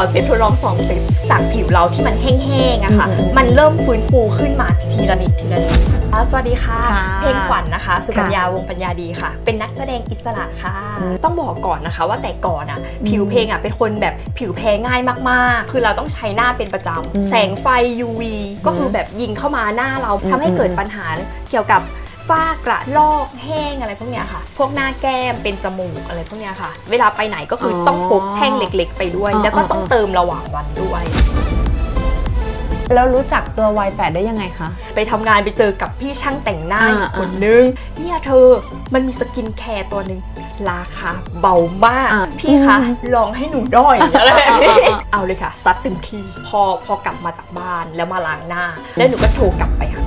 อเซตทดลองสองเซตจากผิวเราที่มันแห้งๆอะค่ะอืมมันเริ่มฟื้นฟูขึ้นมาทีละนิดทีละนิดอะสวัสดีค่ะค่ะ เพลงขวัญนะคะ สุกัญญาวงศ์ปัญญาดีค่ะ เป็นนักแสดงอิสระค่ะอืมต้องบอกก่อนนะคะว่าแต่ก่อนอะอืมผิวเพลงอะเป็นคนแบบผิวแพ้ง่ายมากๆ คือเราต้องใช้หน้าเป็นประจอืมำแสงไฟ UV ก็คือแบบยิงเข้ามาหน้าเราอืมทำให้เกิดปัญหาเกี่ยวกับ ฝ้ากระลอกแห้งอะไรพวกเนี้ยค่ะ พวกหน้าแก้มเป็นจมูกอะไรพวกเนี้ยค่ะ เวลาไปไหนก็คือออต้องพกแท่งเล็ก ๆ ไปด้วย อ๋อแล้วก็ต้องอ๋อ เติมระหว่างวันด้วย แล้วรู้จักตัว Y8 ได้ยังไงคะ ไปทำงานไปเจอกับพี่ช่างแต่งหน้าอ่าอีกคนนึงเนี่ยเธอมันมีสกินแคร์ตัวหนึ่งราคาเบามาก อ่าพี่คะอืมลองให้หนูหน่อยอะไรแบบนี้อ่าอ่าอ่า เอาเลยค่ะซัดเต็มที่พอพอกลับมาจากบ้านแล้วมาล้างหน้า แล้วหนูก็โทรกลับไปหา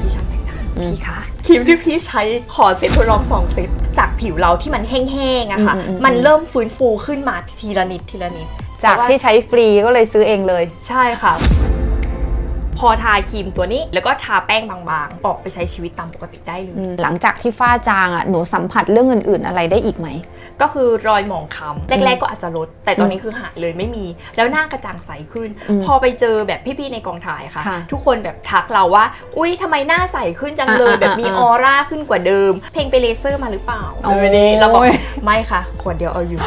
พี่ช่างแต่งหน้าอืมพี่คะครีมที่พี่ใช้ขอเซ็ตทดลองสองเซ็ตจากผิวเราที่มันแห้งๆอะค่ะอืมอืมอืมมันเริ่มฟื้นฟูขึ้นมาทีละนิดทีละนิดจากที่ใช้ฟรีก็เลยซื้อเองเลย ใช่ค่ะ พอทาครีมตัวนี้ แล้วก็ทาแป้งบางๆ ออกไปใช้ชีวิตตามปกติได้เลยหลังจากที่ฝ้าจางอะหนูสัมผัสเรื่องอื่น ๆ อะไรได้อีกไหม ก็คือรอยหมองคล้ำแรก ๆ ก็อาจจะลด แต่ตอนนี้คือหายเลยไม่มี แล้วหน้ากระจ่างใสขึ้นอืมพอไปเจอแบบพี่ ๆ ในกองถ่ายค่ะค่ะ ทุกคนแบบทักเราว่า อุ้ยทำไมหน้าใสขึ้นจังเลยอ่าๆๆแบบมีออร่าขึ้นกว่าเดิม เพลงไปเลเซอร์มาหรือเปล่าโอ้ยเออนี่เราบอกไม่ค่ะขวดเดียวเอาอยู่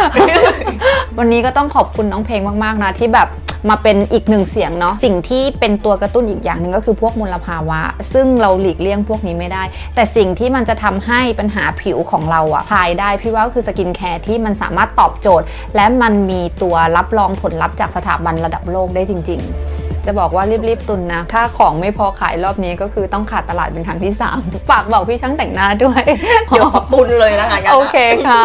วันนี้ก็ต้องขอบคุณน้องเพลงมากๆนะที่แบบ มาเป็นอีกหนึ่งเสียงเนาะสิ่งที่เป็นตัวกระตุ้นอีกอย่างหนึ่งก็คือพวกมลภาวะ ซึ่งเราหลีกเลี่ยงพวกนี้ไม่ได้ แต่สิ่งที่มันจะทำให้ปัญหาผิวของเราอะคลายได้พี่ว่าก็คือสกินแคร์ที่มันสามารถตอบโจทย์ และมันมีตัวรับรองผลลัพธ์จากสถาบันระดับโลกได้จริง ๆจะบอกว่ารีบๆ ตุนนะ ถ้าของไม่พอขายรอบนี้ก็คือต้องขาดตลาดเป็นครั้งที่ 3 ฝากบอกพี่ช่างแต่งหน้าด้วย เดี๋ยวขอตุนเลยนะคะงั้นนะโอเคค่ะ